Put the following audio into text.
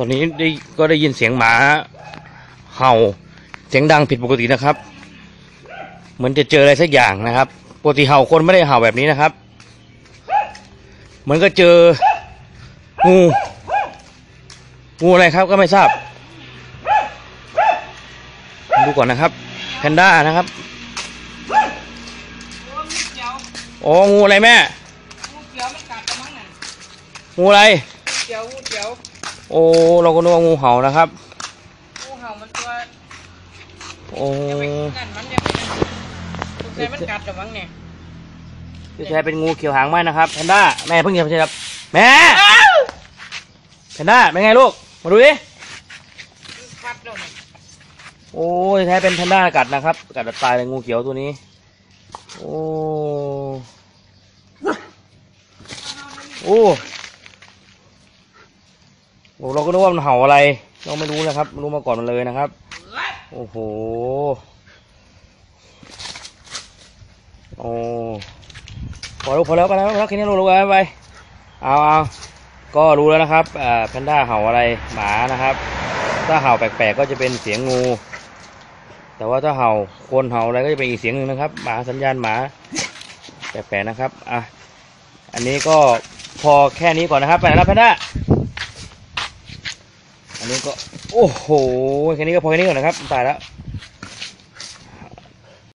ตอนนี้ได้ก็ได้ยินเสียงหมาเห่าเสียงดังผิดปกตินะครับ เหมือนจะเจออะไรสักอย่างนะครับ ปกติเห่าคนไม่ได้เห่าแบบนี้นะครับ เหมือนก็เจองูงูอะไรครับก็ไม่ทราบ ดูก่อนนะครับ แพนด้านะครับโอ้งูอะไรแม่งูเขียวมันกัดกระมังน่ะงูอะไรเขียวงูเขียว โอ้เราก็นึกว่างูเห่านะครับ งูเห่ามันตัวโอ้อย่าไปนั่นมันอย่าไปนั่นสงสัยมันกัดกระมังเนี่ยที่แท้เป็นงูเขียวหางไหมนะครับแพนด้าแม่เพิ่งเห็นใช่ครับแม่แพนด้าเป็นไงลูกมาดูดิกัดแล้วเนี่ยโอ้ที่แท้เป็นแพนด้ากัดนะครับ กัดตายเลยงูเขียวตัวนี้โอ้โอ้ โหเราก็นึกว่ามันเห่าอะไร เราไม่รู้นะครับรู้มาก่อนมันเลยนะครับ โอ้โห โอ้พอแล้วพอแล้วไปแล้วพอแล้วแค่นี้รู้แล้วไป เอาเอาก็รู้แล้วนะครับแพนด้าเห่าอะไรหมานะครับ ถ้าเห่าแปลกๆก็จะเป็นเสียงงู แต่ว่าถ้าเห่าคนเห่าอะไรก็จะเป็นอีกเสียงหนึ่งนะครับหมาสัญญาณหมาแปลกๆนะครับอะอันนี้ก็พอแค่นี้ก่อนนะครับไปแล้วแพนด้า อันนี้ก็ โอ้โหแค่นี้ก็พอแค่นี้ก่อนนะครับตายแล้ว